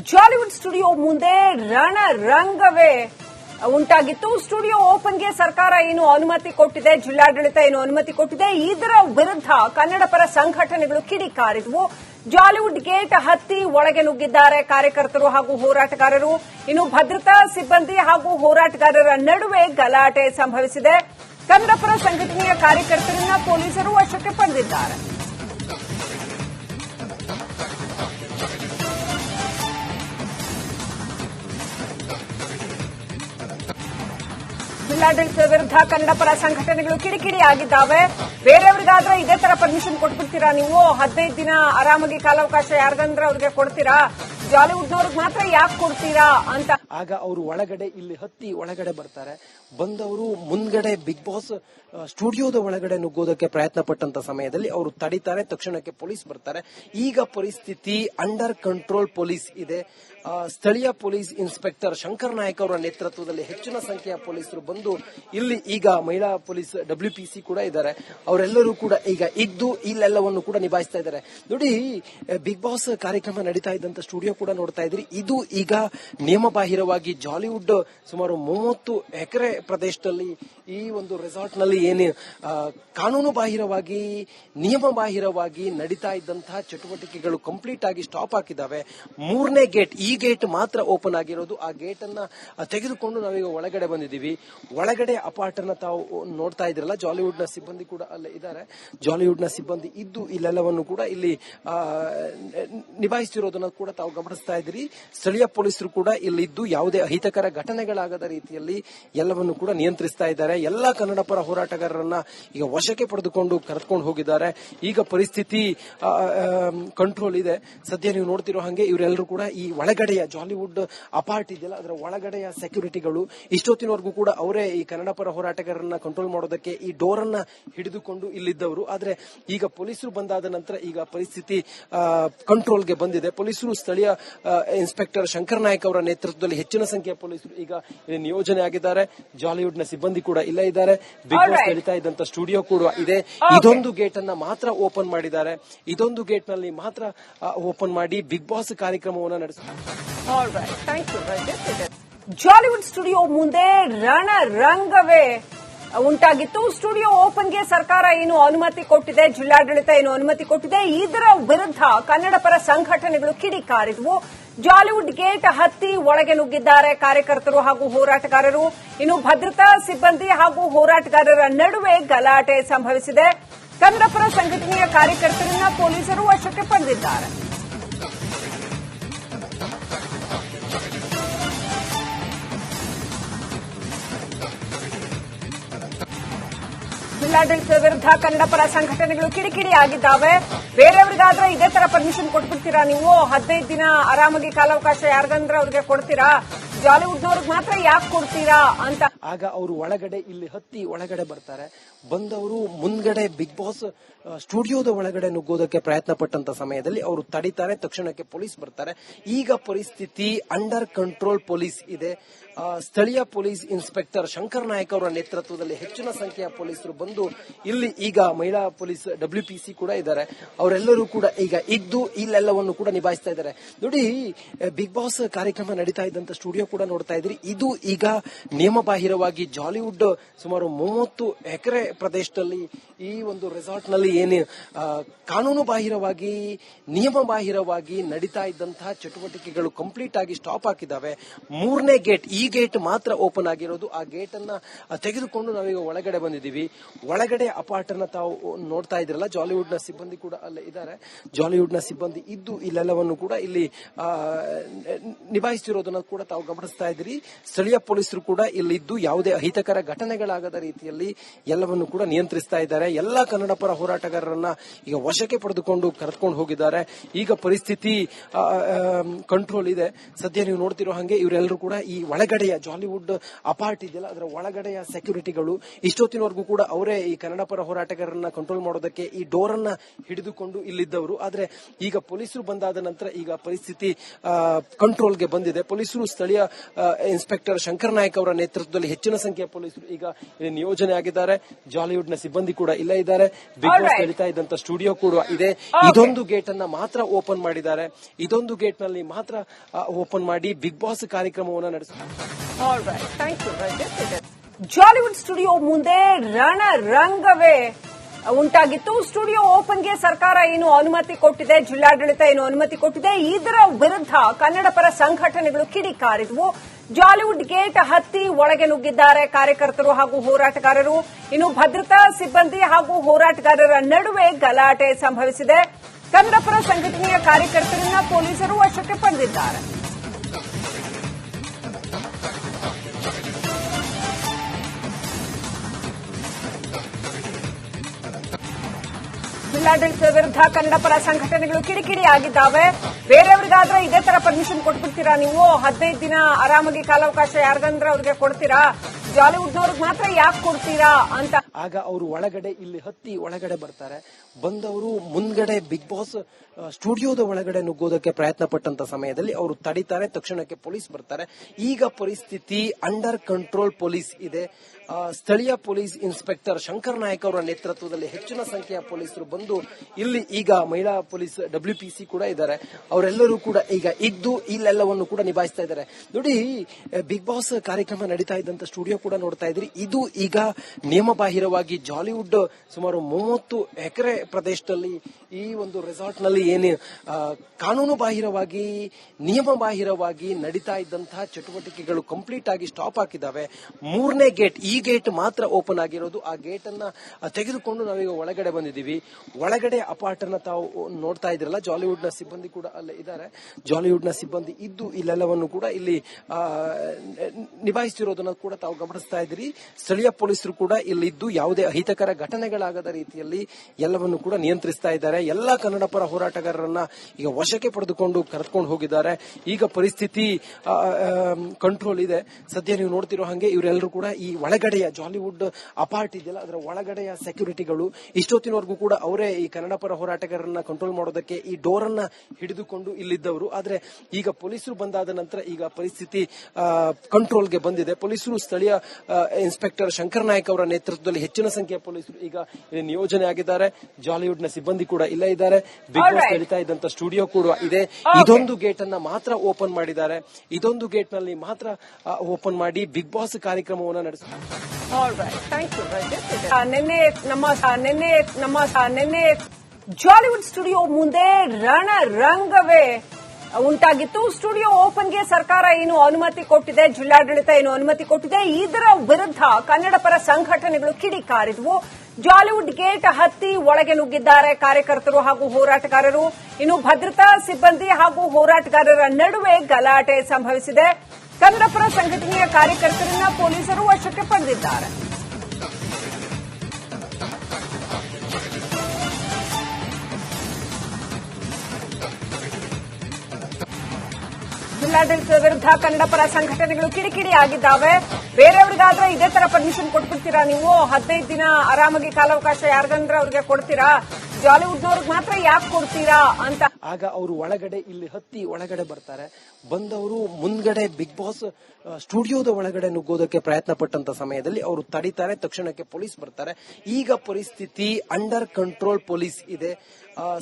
Jollywood studio ಮುಂದೆ ರಣ ರಂಗವೇ ಉಂಟಾಗಿತ್ತು. ಸ್ಟುಡಿಯೋ ಓಪನ್ಗೆ ಸರ್ಕಾರ ಏನು ಅನುಮತಿ ಕೊಟ್ಟಿದೆ, ಜಿಲ್ಲಾಡಳಿತ ಏನು ಅನುಮತಿ ಕೊಟ್ಟಿದೆ ಇದರ ವಿರುದ್ಧ ಕನ್ನಡ ಪರ ಸಂಘಟನೆಗಳು ಕಿಡಿಕಾರಿದ್ವು. ಜಾಲಿವುಡ್ ಗೇಟ್ ಹತ್ತಿ ಒಳಗೆ ನುಗ್ಗಿದ್ದಾರೆ ಕಾರ್ಯಕರ್ತರು ಹಾಗೂ ಹೋರಾಟಗಾರರು. ಇನ್ನು ಭದ್ರತಾ ಸಿಬ್ಬಂದಿ ಹಾಗೂ ಹೋರಾಟಗಾರರ ನಡುವೆ ಗಲಾಟೆ ಸಂಭವಿಸಿದೆ. ಕನ್ನಡ ಪರ ಸಂಘಟನೆಯ ಕಾರ್ಯಕರ್ತರನ್ನ ಪೊಲೀಸರು ವಶಕ್ಕೆ ಪಡೆದಿದ್ದಾರೆ. ಜಿಲ್ಲಾಡಳಿತದ ವಿರುದ್ಧ ಕನ್ನಡ ಪರ ಸಂಘಟನೆಗಳು ಕಿಡಿಕಿಡಿ ಆಗಿದ್ದಾವೆ ಬೇರೆಯವರಿಗಾದ್ರೆ ಇದೇ ತರ ಪರ್ಮಿಷನ್ ಕೊಟ್ಬಿಡ್ತೀರಾ ನೀವು? ಹದಿನೈದು ದಿನ ಆರಾಮಾಗಿ ಕಾಲಾವಕಾಶ ಯಾರಿಗಂದ್ರೆ ಅವ್ರಿಗೆ ಕೊಡ್ತೀರಾ? ಜಾಲಿವುಡ್ನವ್ರಿಗೆ ಮಾತ್ರ ಯಾಕೆ ಕೊಡ್ತೀರಾ ಅಂತ ಆಗ ಅವರು ಒಳಗಡೆ ಇಲ್ಲಿ ಹತ್ತಿ ಒಳಗಡೆ ಬರ್ತಾರೆ. ಬಂದವರು ಮುಂದ್ಗಡೆ ಬಿಗ್ ಬಾಸ್ ಸ್ಟುಡಿಯೋದ ಒಳಗಡೆ ನುಗ್ಗೋದಕ್ಕೆ ಪ್ರಯತ್ನ ಪಟ್ಟಂತ ಸಮಯದಲ್ಲಿ ಅವರು ತಡಿತಾರೆ. ತಕ್ಷಣಕ್ಕೆ ಪೊಲೀಸ್ ಬರ್ತಾರೆ. ಈಗ ಪರಿಸ್ಥಿತಿ ಅಂಡರ್ ಕಂಟ್ರೋಲ್ ಪೊಲೀಸ್ ಇದೆ. ಸ್ಥಳೀಯ ಪೊಲೀಸ್ ಇನ್ಸ್ಪೆಕ್ಟರ್ ಶಂಕರ್ ನಾಯಕ್ ಅವರ ನೇತೃತ್ವದಲ್ಲಿ ಹೆಚ್ಚಿನ ಸಂಖ್ಯೆಯ ಪೊಲೀಸರು ಬಂದು ಇಲ್ಲಿ ಈಗ ಮಹಿಳಾ ಪೊಲೀಸ್ ಡಬ್ಲ್ಯೂ ಪಿ ಸಿ ಕೂಡ ಇದ್ದಾರೆ. ಅವರೆಲ್ಲರೂ ಕೂಡ ಈಗ ಇದ್ದು ಇಲ್ಲೆಲ್ಲವನ್ನು ಕೂಡ ನಿಭಾಯಿಸ್ತಾ ಇದ್ದಾರೆ. ನೋಡಿ, ಬಿಗ್ ಬಾಸ್ ಕಾರ್ಯಕ್ರಮ ನಡೀತಾ ಇದ್ದಂತ ಸ್ಟುಡಿಯೋ ಕೂಡ ನೋಡ್ತಾ ಇದ್ರಿ ಇದು ಈಗ ನಿಯಮಬಾಹಿರವಾಗಿ ಜಾಲಿವುಡ್ ಸುಮಾರು ಮೂವತ್ತು ಎಕರೆ ಪ್ರದೇಶದಲ್ಲಿ ಈ ಒಂದು ರೆಸಾರ್ಟ್ನಲ್ಲಿ ಏನು ಕಾನೂನು ಬಾಹಿರವಾಗಿ, ನಿಯಮ ಬಾಹಿರವಾಗಿ ನಡೀತಾ ಇದ್ದಂತಹ ಚಟುವಟಿಕೆಗಳು ಕಂಪ್ಲೀಟ್ ಆಗಿ ಸ್ಟಾಪ್ ಹಾಕಿದಾವೆ ಮೂರನೇ ಗೇಟ್ ಈ ಗೇಟ್ ಮಾತ್ರ ಓಪನ್ ಆಗಿರೋದು. ಆ ಗೇಟ್ ಅನ್ನ ತೆಗೆದುಕೊಂಡು ನಾವೀಗ ಒಳಗಡೆ ಬಂದಿದ್ದೀವಿ. ಒಳಗಡೆ ಅಪಾರ್ಟ್ ತಾವು ನೋಡ್ತಾ ಇದ್ರಲ್ಲ ಜಾಲಿವುಡ್ನ ಸಿಬ್ಬಂದಿ ಕೂಡ ಅಲ್ಲೇ ಇದ್ದಾರೆ. ಜಾಲಿವುಡ್ನ ಸಿಬ್ಬಂದಿ ಇದ್ದು ಇಲ್ಲೆಲ್ಲವನ್ನು ಕೂಡ ಇಲ್ಲಿ ನಿಭಾಯಿಸ್ತಿರೋದನ್ನ ಕೂಡ ತಾವು ಗಮನಿಸ್ತಾ ಇದ್ದೀರಿ. ಸ್ಥಳೀಯ ಪೊಲೀಸರು ಕೂಡ ಇಲ್ಲಿದ್ದು ಯಾವುದೇ ಅಹಿತಕರ ಘಟನೆಗಳಾಗದ ರೀತಿಯಲ್ಲಿ ಎಲ್ಲವನ್ನು ಕೂಡ ನಿಯಂತ್ರಿಸ್ತಾ ಇದ್ದಾರೆ. ಎಲ್ಲ ಕನ್ನಡ ಪರ ಹೋರಾಟಗಾರರನ್ನ ಈಗ ವಶಕ್ಕೆ ಪಡೆದುಕೊಂಡು ಕರೆದುಕೊಂಡು ಹೋಗಿದ್ದಾರೆ. ಈಗ ಪರಿಸ್ಥಿತಿ ಕಂಟ್ರೋಲ್ ಇದೆ. ಸದ್ಯ ನೀವು ನೋಡ್ತಿರೋ ಹಾಗೆ ಇವರೆಲ್ಲರೂ ಕೂಡ ಈ ಒಳಗಡೆಯ ಜಾಲಿವುಡ್ ಅಪಾರ್ಟ್ ಇದೆಯಲ್ಲ ಅದರ ಒಳಗಡೆಯ ಸೆಕ್ಯೂರಿಟಿಗಳು ಇಷ್ಟೊತ್ತಿನವರೆಗೂ ಕೂಡ ಅವರೇ ಈ ಕನ್ನಡ ಪರ ಹೋರಾಟಗಾರರನ್ನ ಕಂಟ್ರೋಲ್ ಮಾಡೋದಕ್ಕೆ ಈ ಡೋರ್ ಅನ್ನ ಹಿಡಿದುಕೊಂಡು ಇಲ್ಲಿದ್ದವರು. ಆದ್ರೆ ಈಗ ಪೊಲೀಸರು ಬಂದಾದ ನಂತರ ಈಗ ಪರಿಸ್ಥಿತಿ ಕಂಟ್ರೋಲ್ಗೆ ಬಂದಿದೆ. ಪೊಲೀಸರು ಸ್ಥಳೀಯ ಇನ್ಸ್ಪೆಕ್ಟರ್ ಶಂಕರ್ ನಾಯಕ್ ಅವರ ನೇತೃತ್ವದಲ್ಲಿ ಹೆಚ್ಚಿನ ಸಂಖ್ಯೆಯ ಪೊಲೀಸರು ಈಗ ಇಲ್ಲಿ ನಿಯೋಜನೆ ಆಗಿದ್ದಾರೆ. ಜಾಲಿವುಡ್ನ ಸಿಬ್ಬಂದಿ ಕೂಡ ಇಲ್ಲ ಇದ್ದಾರೆ. Bigg Boss. ನಡೀತಾ ಇದ್ದಂತ ಸ್ಟುಡಿಯೋ ಕೂಡ ಇದೆ. ಇದೊಂದು ಗೇಟ್ ಅನ್ನ ಮಾತ್ರ ಓಪನ್ ಮಾಡಿದ್ದಾರೆ. ಇದೊಂದು ಗೇಟ್ನಲ್ಲಿ ಮಾತ್ರ ಓಪನ್ ಮಾಡಿ ಬಿಗ್ ಬಾಸ್ ಕಾರ್ಯಕ್ರಮವನ್ನು right thank you Jollywood studio ಮುಂದೆ ರಣ ರಂಗವೇ ಉಂಟಾಗಿತ್ತು. ಸ್ಟುಡಿಯೋ ಓಪನ್ಗೆ ಸರ್ಕಾರ ಏನು ಅನುಮತಿ ಕೊಟ್ಟಿದೆ, ಜಿಲ್ಲಾಡಳಿತ ಏನು ಅನುಮತಿ ಕೊಟ್ಟಿದೆ ಇದರ ವಿರುದ್ಧ ಕನ್ನಡ ಪರ ಸಂಘಟನೆಗಳು ಕಿಡಿಕಾರಿದ್ವು. ಜಾಲಿವುಡ್ ಗೇಟ್ ಹತ್ತಿ ಒಳಗೆ ನುಗ್ಗಿದ್ದಾರೆ ಕಾರ್ಯಕರ್ತರು ಹಾಗೂ ಹೋರಾಟಗಾರರು. ಇನ್ನು ಭದ್ರತಾ ಸಿಬ್ಬಂದಿ ಹಾಗೂ ಹೋರಾಟಗಾರರ ನಡುವೆ ಗಲಾಟೆ ಸಂಭವಿಸಿದೆ. ಕನ್ನಡ ಪರ ಸಂಘಟನೆಯ ಕಾರ್ಯಕರ್ತರನ್ನ ಪೊಲೀಸರು ವಶಕ್ಕೆ ಪಡೆದಿದ್ದಾರೆ. ಜಿಲ್ಲಾಡಳಿತದ ವಿರುದ್ಧ ಕನ್ನಡ ಪರ ಸಂಘಟನೆಗಳು ಕಿಡಿಕಿಡಿ ಆಗಿದ್ದಾವೆ ಬೇರೆಯವರಿಗಾದ್ರೆ ಇದೇ ತರ ಪರ್ಮಿಷನ್ ಕೊಟ್ಬಿಡ್ತೀರಾ ನೀವು? ಹದಿನೈದು ದಿನ ಆರಾಮಾಗಿ ಕಾಲಾವಕಾಶ ಯಾರಿಗಂದ್ರೆ ಅವ್ರಿಗೆ ಕೊಡ್ತೀರಾ? ಜಾಲಿವುಡ್ನವ್ರಿಗೆ ಮಾತ್ರ ಯಾಕೆ ಕೊಡ್ತೀರಾ ಅಂತ ಆಗ ಅವರು ಒಳಗಡೆ ಇಲ್ಲಿ ಹತ್ತಿ ಒಳಗಡೆ ಬರ್ತಾರೆ. ಬಂದವರು ಮುಂದ್ಗಡೆ ಬಿಗ್ ಬಾಸ್ ಸ್ಟುಡಿಯೋದ ಒಳಗಡೆ ನುಗ್ಗೋದಕ್ಕೆ ಪ್ರಯತ್ನ ಪಟ್ಟಂತ ಸಮಯದಲ್ಲಿ ಅವರು ತಡಿತಾರೆ. ತಕ್ಷಣಕ್ಕೆ ಪೊಲೀಸ್ ಬರ್ತಾರೆ. ಈಗ ಪರಿಸ್ಥಿತಿ ಅಂಡರ್ ಕಂಟ್ರೋಲ್ ಪೊಲೀಸ್ ಇದೆ. ಸ್ಥಳೀಯ ಪೊಲೀಸ್ ಇನ್ಸ್ಪೆಕ್ಟರ್ ಶಂಕರ್ ನಾಯಕ್ ಅವರ ನೇತೃತ್ವದಲ್ಲಿ ಹೆಚ್ಚಿನ ಸಂಖ್ಯೆಯ ಪೊಲೀಸರು ಬಂದು ಇಲ್ಲಿ ಈಗ ಮಹಿಳಾ ಪೊಲೀಸ್ ಡಬ್ಲ್ಯೂ ಪಿ ಸಿ ಕೂಡ ಇದ್ದಾರೆ. ಅವರೆಲ್ಲರೂ ಕೂಡ ಈಗ ಇದ್ದು ಇಲ್ಲೆಲ್ಲವನ್ನು ಕೂಡ ನಿಭಾಯಿಸ್ತಾ ಇದ್ದಾರೆ. ನೋಡಿ, ಬಿಗ್ ಬಾಸ್ ಕಾರ್ಯಕ್ರಮ ನಡೀತಾ ಇದ್ದಂತ ಸ್ಟುಡಿಯೋ ಕೂಡ ನೋಡ್ತಾ ಇದ್ರಿ ಇದು ಈಗ ನಿಯಮಬಾಹಿರವಾಗಿ ಜಾಲಿವುಡ್ ಸುಮಾರು ಮೂವತ್ತು ಎಕರೆ ಪ್ರದೇಶದಲ್ಲಿ ಈ ಒಂದು ರೆಸಾರ್ಟ್ನಲ್ಲಿ ಏನು ಕಾನೂನು ಬಾಹಿರವಾಗಿ ನಿಯಮ ಬಾಹಿರವಾಗಿ ನಡೀತಾ ಇದ್ದಂತಹ ಚಟುವಟಿಕೆಗಳು ಕಂಪ್ಲೀಟ್ ಆಗಿ ಸ್ಟಾಪ್ ಹಾಕಿದಾವೆ ಮೂರನೇ ಗೇಟ್, ಈ ಗೇಟ್ ಮಾತ್ರ ಓಪನ್ ಆಗಿರೋದು. ಆ ಗೇಟ್ ಅನ್ನ ತೆಗೆದುಕೊಂಡು ನಾವೀಗ ಒಳಗಡೆ ಬಂದಿದ್ದೀವಿ. ಒಳಗಡೆ ಅಪಾರ್ಟ್ ಅನ್ನ ತಾವು ನೋಡ್ತಾ ಇದ್ರಲ್ಲ ಜಾಲಿವುಡ್ನ ಸಿಬ್ಬಂದಿ ಕೂಡ ಅಲ್ಲೇ ಇದ್ದಾರೆ. ಜಾಲಿವುಡ್ನ ಸಿಬ್ಬಂದಿ ಇದ್ದು ಇಲ್ಲೆಲ್ಲವನ್ನು ಕೂಡ ಇಲ್ಲಿ ನಿಭಾಯಿಸ್ತಿರೋದನ್ನ ಕೂಡ ತಾವು ಗಮನಿಸ್ತಾ ಇದ್ದೀರಿ. ಸ್ಥಳೀಯ ಪೊಲೀಸರು ಕೂಡ ಇಲ್ಲಿದ್ದು ಯಾವುದೇ ಅಹಿತಕರ ಘಟನೆಗಳಾಗದ ರೀತಿಯಲ್ಲಿ ಎಲ್ಲವನ್ನು ಕೂಡ ನಿಯಂತ್ರಿಸ್ತಾ ಇದ್ದಾರೆ. ಎಲ್ಲ ಕನ್ನಡ ಪರ ಹೋರಾಟಗಾರರನ್ನ ಈಗ ವಶಕ್ಕೆ ಪಡೆದುಕೊಂಡು ಕರೆದುಕೊಂಡು ಹೋಗಿದ್ದಾರೆ. ಈಗ ಪರಿಸ್ಥಿತಿ ಕಂಟ್ರೋಲ್ ಇದೆ. ಸದ್ಯ ನೀವು ನೋಡ್ತಿರೋ ಹಾಗೆ ಇವರೆಲ್ಲರೂ ಕೂಡ ಈ ಒಳಗಡೆಯ ಜಾಲಿವುಡ್ ಅಪಾರ್ಟ್ ಇದೆಯಲ್ಲ ಅದರ ಒಳಗಡೆಯ ಸೆಕ್ಯೂರಿಟಿಗಳು ಇಷ್ಟೊತ್ತಿನವರೆಗೂ ಕೂಡ ಅವರೇ ಈ ಕನ್ನಡ ಪರ ಹೋರಾಟಗಾರರನ್ನ ಕಂಟ್ರೋಲ್ ಮಾಡೋದಕ್ಕೆ ಈ ಡೋರ್ ಹಿಡಿದುಕೊಂಡು ಇಲ್ಲಿದ್ದವರು. ಆದ್ರೆ ಈಗ ಪೊಲೀಸರು ಬಂದಾದ ನಂತರ ಈಗ ಪರಿಸ್ಥಿತಿ ಕಂಟ್ರೋಲ್ಗೆ ಬಂದಿದೆ. ಪೊಲೀಸರು ಸ್ಥಳೀಯ ಇನ್ಸ್ಪೆಕ್ಟರ್ ಶಂಕರ್ ನಾಯಕ್ ಅವರ ನೇತೃತ್ವದಲ್ಲಿ ಹೆಚ್ಚಿನ ಸಂಖ್ಯೆಯ ಪೊಲೀಸರು ಈಗ ಇಲ್ಲಿ ನಿಯೋಜನೆ ಆಗಿದ್ದಾರೆ. ಜಾಲಿವುಡ್ನ ಸಿಬ್ಬಂದಿ ಕೂಡ ಇಲ್ಲ ಇದ್ದಾರೆ. Bigg Boss. ನಡೀತಾ ಇದ್ದಂತ ಸ್ಟುಡಿಯೋ ಕೂಡ ಇದೆ. ಇದೊಂದು ಗೇಟ್ ಅನ್ನ ಮಾತ್ರ ಓಪನ್ ಮಾಡಿದ್ದಾರೆ. ಇದೊಂದು ಗೇಟ್ನಲ್ಲಿ ಮಾತ್ರ ಓಪನ್ ಮಾಡಿ ಬಿಗ್ ಬಾಸ್ ಕಾರ್ಯಕ್ರಮವನ್ನು is- ಜಾಲಿವುಡ್ ಸ್ಟುಡಿಯೋ ಮುಂದೆ ರಣ ರಂಗವೇ ಉಂಟಾಗಿತ್ತು. ಸ್ಟುಡಿಯೋ ಓಪನ್ಗೆ ಸರ್ಕಾರ ಏನು ಅನುಮತಿ ಕೊಟ್ಟಿದೆ, ಜಿಲ್ಲಾಡಳಿತ ಏನು ಅನುಮತಿ ಕೊಟ್ಟಿದೆ ಇದರ ವಿರುದ್ಧ ಕನ್ನಡ ಪರ ಸಂಘಟನೆಗಳು ಕಿಡಿಕಾರಿದ್ವು. ಜಾಲಿವುಡ್ ಗೇಟ್ ಹತ್ತಿ ಒಳಗೆ ನುಗ್ಗಿದ್ದಾರೆ ಕಾರ್ಯಕರ್ತರು ಹಾಗೂ ಹೋರಾಟಗಾರರು. ಇನ್ನು ಭದ್ರತಾ ಸಿಬ್ಬಂದಿ ಹಾಗೂ ಹೋರಾಟಗಾರರ ನಡುವೆ ಗಲಾಟೆ ಸಂಭವಿಸಿದೆ. ಕನ್ನಡ ಪರ ಸಂಘಟನೆಯ ಕಾರ್ಯಕರ್ತರನ್ನ ಪೊಲೀಸರು ವಶಕ್ಕೆ ಪಡೆದಿದ್ದಾರೆ. ಜಿಲ್ಲಾಡಳಿತದ ವಿರುದ್ಧ ಕನ್ನಡ ಪರ ಸಂಘಟನೆಗಳು ಕಿಡಿಕಿಡಿ ಆಗಿದ್ದಾವೆ ಬೇರೆಯವರಿಗಾದ್ರೆ ಇದೇ ತರ ಪರ್ಮಿಷನ್ ಕೊಟ್ಬಿಡ್ತೀರಾ ನೀವು? ಹದಿನೈದು ದಿನ ಆರಾಮಾಗಿ ಕಾಲಾವಕಾಶ ಯಾರ್ದಂದ್ರೆ ಅವ್ರಿಗೆ ಕೊಡ್ತೀರಾ? ಜಾಲಿವುಡ್ನವ್ರಿಗೆ ಮಾತ್ರ ಯಾಕೆ ಕೊಡ್ತೀರಾ ಅಂತ. ಆಗ ಅವರು ಒಳಗಡೆ, ಇಲ್ಲಿ ಹತ್ತಿ ಒಳಗಡೆ ಬರ್ತಾರೆ. ಬಂದವರು ಮುಂದ್ಗಡೆ ಬಿಗ್ ಬಾಸ್ ಸ್ಟುಡಿಯೋದ ಒಳಗಡೆ ನುಗ್ಗೋದಕ್ಕೆ ಪ್ರಯತ್ನ ಪಟ್ಟಂತ ಸಮಯದಲ್ಲಿ ಅವರು ತಡಿತಾರೆ. ತಕ್ಷಣಕ್ಕೆ ಪೊಲೀಸ್ ಬರ್ತಾರೆ. ಈಗ ಪರಿಸ್ಥಿತಿ ಅಂಡರ್ ಕಂಟ್ರೋಲ್ ಪೊಲೀಸ್ ಇದೆ. ಸ್ಥಳೀಯ ಪೊಲೀಸ್ ಇನ್ಸ್ಪೆಕ್ಟರ್ ಶಂಕರ್ ನಾಯಕ್ ಅವರ ನೇತೃತ್ವದಲ್ಲಿ ಹೆಚ್ಚಿನ ಸಂಖ್ಯೆಯ ಪೊಲೀಸರು ಬಂದು ಇಲ್ಲಿ ಈಗ ಮಹಿಳಾ ಪೊಲೀಸ್ ಡಬ್ಲ್ಯೂ ಪಿ ಸಿ ಕೂಡ ಇದ್ದಾರೆ. ಅವರೆಲ್ಲರೂ ಕೂಡ ಈಗ ಇದ್ದು ಇಲ್ಲೆಲ್ಲವನ್ನು ಕೂಡ ನಿಭಾಯಿಸ್ತಾ ಇದ್ದಾರೆ. ನೋಡಿ ಬಿಗ್ ಬಾಸ್ ಕಾರ್ಯಕ್ರಮ ನಡೀತಾ ಇದ್ದಂತ ಸ್ಟುಡಿಯೋ ಕೂಡ ನೋಡ್ತಾ ಇದ್ರಿ ಇದು ಈಗ ನಿಯಮಬಾಹಿರವಾಗಿ ಜಾಲಿವುಡ್ ಸುಮಾರು ಮೂವತ್ತು ಎಕರೆ ಪ್ರದೇಶದಲ್ಲಿ ಈ ಒಂದು ರೆಸಾರ್ಟ್ನಲ್ಲಿ ಏನು ಕಾನೂನು ಬಾಹಿರವಾಗಿ ನಿಯಮ ಬಾಹಿರವಾಗಿ ನಡೀತಾ ಇದ್ದಂತಹ ಚಟುವಟಿಕೆಗಳು ಕಂಪ್ಲೀಟ್ ಆಗಿ ಸ್ಟಾಪ್ ಹಾಕಿದ್ದಾವೆ. ಮೂರನೇ ಗೇಟ್ ಈ ಗೇಟ್ ಮಾತ್ರ ಓಪನ್ ಆಗಿರೋದು. ಆ ಗೇಟ್ ಅನ್ನ ತೆಗೆದುಕೊಂಡು ನಾವೀಗ ಒಳಗಡೆ ಬಂದಿದ್ದೀವಿ. ಒಳಗಡೆ ಅಪಾರ್ಟ್ ಅನ್ನ ತಾವು ನೋಡ್ತಾ ಇದ್ರಲ್ಲ ಜಾಲಿವುಡ್ನ ಸಿಬ್ಬಂದಿ ಕೂಡ ಅಲ್ಲೇ ಇದ್ದಾರೆ. ಜಾಲಿವುಡ್ನ ಸಿಬ್ಬಂದಿ ಇದ್ದು ಇಲ್ಲೆಲ್ಲವನ್ನು ಕೂಡ ಇಲ್ಲಿ ನಿಭಾಯಿಸ್ತಿರೋದನ್ನ ಕೂಡ ತಾವು ಗಮನಿಸ್ತಾ ಇದ್ದೀರಿ. ಸ್ಥಳೀಯ ಪೊಲೀಸರು ಕೂಡ ಇಲ್ಲಿದ್ದು ಯಾವುದೇ ಅಹಿತಕರ ಘಟನೆಗಳಾಗದ ರೀತಿಯಲ್ಲಿ ಎಲ್ಲವನ್ನು ಕೂಡ ನಿಯಂತ್ರಿಸ್ತಾ ಇದ್ದಾರೆ. ಎಲ್ಲಾ ಕನ್ನಡ ಪರ ಹೋರಾಟಗಾರರನ್ನ ಈಗ ವಶಕ್ಕೆ ಪಡೆದುಕೊಂಡು ಕರೆದುಕೊಂಡು ಹೋಗಿದ್ದಾರೆ. ಈಗ ಪರಿಸ್ಥಿತಿ ಕಂಟ್ರೋಲ್ ಇದೆ. ಸದ್ಯ ನೀವು ನೋಡ್ತಿರೋ ಹಾಗೆ ಇವರೆಲ್ಲರೂ ಕೂಡ ಈ ಒಳಗಡೆಯ ಜಾಲಿವುಡ್ ಅಪಾರ್ಟ್ ಇದೆಯಲ್ಲ ಅದರ ಒಳಗಡೆಯ ಸೆಕ್ಯೂರಿಟಿಗಳು. ಇಷ್ಟೊತ್ತಿನವರೆಗೂ ಕೂಡ ಅವರೇ ಈ ಕನ್ನಡ ಪರ ಹೋರಾಟಗಾರರನ್ನ ಕಂಟ್ರೋಲ್ ಮಾಡೋದಕ್ಕೆ ಈ ಡೋರ್ ಅನ್ನ ಹಿಡಿದುಕೊಂಡು ಇಲ್ಲಿದ್ದವರು. ಆದ್ರೆ ಈಗ ಪೊಲೀಸರು ಬಂದಾದ ನಂತರ ಈಗ ಪರಿಸ್ಥಿತಿ ಕಂಟ್ರೋಲ್ಗೆ ಬಂದಿದೆ. ಪೊಲೀಸರು ಸ್ಥಳೀಯ ಇನ್ಸ್ಪೆಕ್ಟರ್ ಶಂಕರ್ ನಾಯಕ್ ಅವರ ನೇತೃತ್ವದಲ್ಲಿ ಹೆಚ್ಚಿನ ಸಂಖ್ಯೆಯ ಪೊಲೀಸರು ಈಗ ನಿಯೋಜನೆ ಆಗಿದ್ದಾರೆ. ಜಾಲಿವುಡ್ನ ಸಿಬ್ಬಂದಿ ಕೂಡ ಇಲ್ಲ ಇದ್ದಾರೆ. Bigg Boss. ನಡೀತಾ ಇದ್ದಂತ ಸ್ಟುಡಿಯೋ ಕೂಡ ಇದೆ. ಇದೊಂದು ಗೇಟ್ ಅನ್ನ ಮಾತ್ರ ಓಪನ್ ಮಾಡಿದ್ದಾರೆ. ಇದೊಂದು ಗೇಟ್ನಲ್ಲಿ ಮಾತ್ರ ಓಪನ್ ಮಾಡಿ ಬಿಗ್ ಬಾಸ್ ಕಾರ್ಯಕ್ರಮವನ್ನು ನಡೆಸ್ತಾರೆ. ಆ, ನಿನ್ನೆ ನಮ್ಮ ನಮ್ಮ ಜಾಲಿವುಡ್ ಸ್ಟುಡಿಯೋ ಮುಂದೆ ರಣ ರಂಗವೇ ಉಂಟಾಗಿತ್ತು. ಸ್ಟುಡಿಯೋ ಓಪನ್ಗೆ ಸರ್ಕಾರ ಏನು ಅನುಮತಿ ಕೊಟ್ಟಿದೆ ಜಿಲ್ಲಾಡಳಿತ ಏನು ಅನುಮತಿ ಕೊಟ್ಟಿದೆ ಇದರ ವಿರುದ್ಧ ಕನ್ನಡ ಪರ ಸಂಘಟನೆಗಳು ಕಿಡಿಕಾರಿದ್ವು. ಜಾಲಿವುಡ್ ಗೇಟ್ ಹತ್ತಿ ಒಳಗೆ ನುಗ್ಗಿದ್ದಾರೆ ಕಾರ್ಯಕರ್ತರು ಹಾಗೂ ಹೋರಾಟಗಾರರು. ಇನ್ನು ಭದ್ರತಾ ಸಿಬ್ಬಂದಿ ಹಾಗೂ ಹೋರಾಟಗಾರರ ನಡುವೆ ಗಲಾಟೆ ಸಂಭವಿಸಿದೆ. ಕನ್ನಡಪುರ ಸಂಘಟನೆಯ ಕಾರ್ಯಕರ್ತರನ್ನ ಪೊಲೀಸರು ವಶಕ್ಕೆ ಪಡೆದಿದ್ದಾರೆ. ಜಿಲ್ಲಾಡಳಿತದ ವಿರುದ್ಧ ಕನ್ನಡ ಪರ ಸಂಘಟನೆಗಳು ಕಿಡಿಕಿಡಿ ಆಗಿದ್ದಾವೆ ಬೇರೆಯವರಿಗಾದ್ರೆ ಇದೇ ತರ ಪರ್ಮಿಷನ್ ಕೊಟ್ಬಿಡ್ತೀರಾ ನೀವು? ಹದಿನೈದು ದಿನ ಆರಾಮಾಗಿ ಕಾಲಾವಕಾಶ ಯಾರಿಗಂದ್ರೆ ಅವ್ರಿಗೆ ಕೊಡ್ತೀರಾ? ಜಾಲಿವುಡ್ನವ್ರಿಗೆ ಮಾತ್ರ ಯಾಕೆ ಕೊಡ್ತೀರಾ ಅಂತ. ಆಗ ಅವರು ಒಳಗಡೆ, ಇಲ್ಲಿ ಹತ್ತಿ ಒಳಗಡೆ ಬರ್ತಾರೆ. ಬಂದವರು ಮುಂದ್ಗಡೆ ಬಿಗ್ ಬಾಸ್ ಸ್ಟುಡಿಯೋದ ಒಳಗಡೆ ನುಗ್ಗೋದಕ್ಕೆ ಪ್ರಯತ್ನ ಪಟ್ಟಂತ ಸಮಯದಲ್ಲಿ ಅವರು ತಡಿತಾರೆ. ತಕ್ಷಣಕ್ಕೆ ಪೊಲೀಸ್ ಬರ್ತಾರೆ. ಈಗ ಪರಿಸ್ಥಿತಿ ಅಂಡರ್ ಕಂಟ್ರೋಲ್ ಪೊಲೀಸ್ ಇದೆ.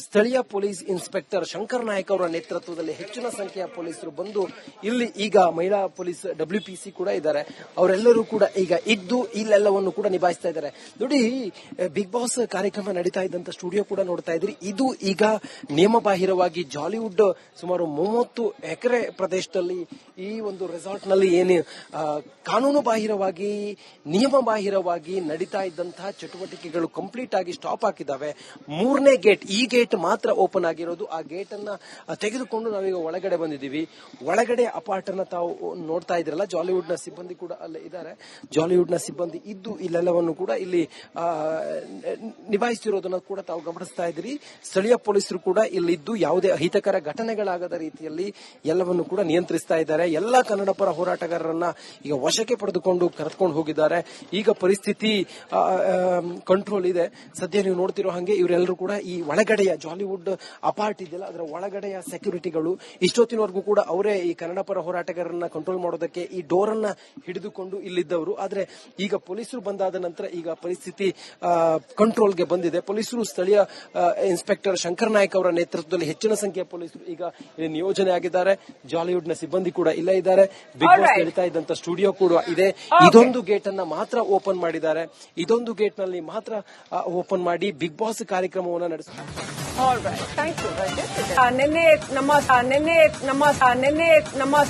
ಸ್ಥಳೀಯ ಪೊಲೀಸ್ ಇನ್ಸ್ಪೆಕ್ಟರ್ ಶಂಕರ್ ನಾಯಕ್ ಅವರ ನೇತೃತ್ವದಲ್ಲಿ ಹೆಚ್ಚಿನ ಸಂಖ್ಯೆಯ ಪೊಲೀಸರು ಬಂದು ಇಲ್ಲಿ ಈಗ ಮಹಿಳಾ ಪೊಲೀಸ್ ಡಬ್ಲ್ಯೂ ಪಿ ಸಿ ಕೂಡ ಇದ್ದಾರೆ. ಅವರೆಲ್ಲರೂ ಕೂಡ ಈಗ ಇದ್ದು ಇಲ್ಲೆಲ್ಲವನ್ನು ಕೂಡ ನಿಭಾಯಿಸ್ತಾ ಇದ್ದಾರೆ. ನೋಡಿ, ಬಿಗ್ ಬಾಸ್ ಕಾರ್ಯಕ್ರಮ ನಡೀತಾ ಇದ್ದಂತ ಸ್ಟುಡಿಯೋ ಕೂಡ ನೋಡ್ತಾ ಇದ್ರಿ ಇದು ಈಗ ನಿಯಮಬಾಹಿರವಾಗಿ ಜಾಲಿವುಡ್ ಸುಮಾರು ಮೂವತ್ತು ಎಕರೆ ಪ್ರದೇಶದಲ್ಲಿ ಈ ಒಂದು ರೆಸಾರ್ಟ್ನಲ್ಲಿ ಏನು ಕಾನೂನು ಬಾಹಿರವಾಗಿ ನಿಯಮ ಬಾಹಿರವಾಗಿ ನಡೀತಾ ಇದ್ದಂತಹ ಚಟುವಟಿಕೆಗಳು ಕಂಪ್ಲೀಟ್ ಆಗಿ ಸ್ಟಾಪ್ ಹಾಕಿದ್ದಾವೆ. ಮೂರನೇ ಗೇಟ್, ಈ ಗೇಟ್ ಮಾತ್ರ ಓಪನ್ ಆಗಿರೋದು. ಆ ಗೇಟ್ ಅನ್ನ ತೆಗೆದುಕೊಂಡು ನಾವೀಗ ಒಳಗಡೆ ಬಂದಿದ್ದೀವಿ. ಒಳಗಡೆ ಅಪಾರ್ಟ್ ಅನ್ನ ತಾವು ನೋಡ್ತಾ ಇದ್ರಲ್ಲ ಜಾಲಿವುಡ್ನ ಸಿಬ್ಬಂದಿ ಕೂಡ ಅಲ್ಲೇ ಇದ್ದಾರೆ. ಜಾಲಿವುಡ್ನ ಸಿಬ್ಬಂದಿ ಇದ್ದು ಇಲ್ಲೆಲ್ಲವನ್ನು ಕೂಡ ಇಲ್ಲಿ ನಿಭಾಯಿಸ್ತಿರೋದನ್ನ ಕೂಡ ತಾವು ಗಮನಿಸ್ತಾ ಇದ್ದೀರಿ ಸ್ಥಳೀಯ ಪೊಲೀಸರು ಕೂಡ ಇಲ್ಲಿದ್ದು ಯಾವುದೇ ಅಹಿತಕರ ಘಟನೆಗಳಾಗದ ರೀತಿಯಲ್ಲಿ ಎಲ್ಲವನ್ನು ಕೂಡ ನಿಯಂತ್ರಿಸ್ತಾ ಇದ್ದಾರೆ. ಎಲ್ಲಾ ಕನ್ನಡ ಪರ ಹೋರಾಟಗಾರರನ್ನ ಈಗ ವಶಕ್ಕೆ ಪಡೆದುಕೊಂಡು ಕರೆದುಕೊಂಡು ಹೋಗಿದ್ದಾರೆ. ಈಗ ಪರಿಸ್ಥಿತಿ ಕಂಟ್ರೋಲ್ ಇದೆ. ಸದ್ಯ ನೀವು ನೋಡ್ತಿರೋ ಹಾಗೆ ಇವರೆಲ್ಲರೂ ಕೂಡ ಈ ಒಳಗಡೆ ಒಳಗಡೆಯ ಜಾಲಿವುಡ್ ಅಪಾರ್ಟ್ ಇದೆಯಲ್ಲ ಅದರ ಒಳಗಡೆಯ ಸೆಕ್ಯೂರಿಟಿಗಳು ಇಷ್ಟೊತ್ತಿನವರೆಗೂ ಕೂಡ ಅವರೇ ಈ ಕನ್ನಡ ಪರ ಹೋರಾಟಗಾರರನ್ನ ಕಂಟ್ರೋಲ್ ಮಾಡೋದಕ್ಕೆ ಈ ಡೋರ್ ಹಿಡಿದುಕೊಂಡು ಇಲ್ಲಿದ್ದವರು. ಆದ್ರೆ ಈಗ ಪೊಲೀಸರು ಬಂದಾದ ನಂತರ ಈಗ ಪರಿಸ್ಥಿತಿ ಕಂಟ್ರೋಲ್ಗೆ ಬಂದಿದೆ. ಪೊಲೀಸರು ಸ್ಥಳೀಯ ಇನ್ಸ್ಪೆಕ್ಟರ್ ಶಂಕರ್ ನಾಯ್ಕ್ ಅವರ ನೇತೃತ್ವದಲ್ಲಿ ಹೆಚ್ಚಿನ ಸಂಖ್ಯೆಯ ಪೊಲೀಸರು ಈಗ ಇಲ್ಲಿ ನಿಯೋಜನೆ ಆಗಿದ್ದಾರೆ. ಜಾಲಿವುಡ್ನ ಸಿಬ್ಬಂದಿ ಕೂಡ ಇಲ್ಲ ಇದ್ದಾರೆ. Bigg Boss. ನಡೀತಾ ಇದ್ದಂತ ಸ್ಟುಡಿಯೋ ಕೂಡ ಇದೆ. ಇದೊಂದು ಗೇಟ್ ಅನ್ನ ಮಾತ್ರ ಓಪನ್ ಮಾಡಿದ್ದಾರೆ. ಇದೊಂದು ಗೇಟ್ನಲ್ಲಿ ಮಾತ್ರ ಓಪನ್ ಮಾಡಿ ಬಿಗ್ ಬಾಸ್ ಕಾರ್ಯಕ್ರಮವನ್ನು ಯು ನಿನ್ನೆ ನಮ್ಮ ನಿನ್ನೆ ನಮ್ಮ ನಿನ್ನೆ ನಮ್ಮ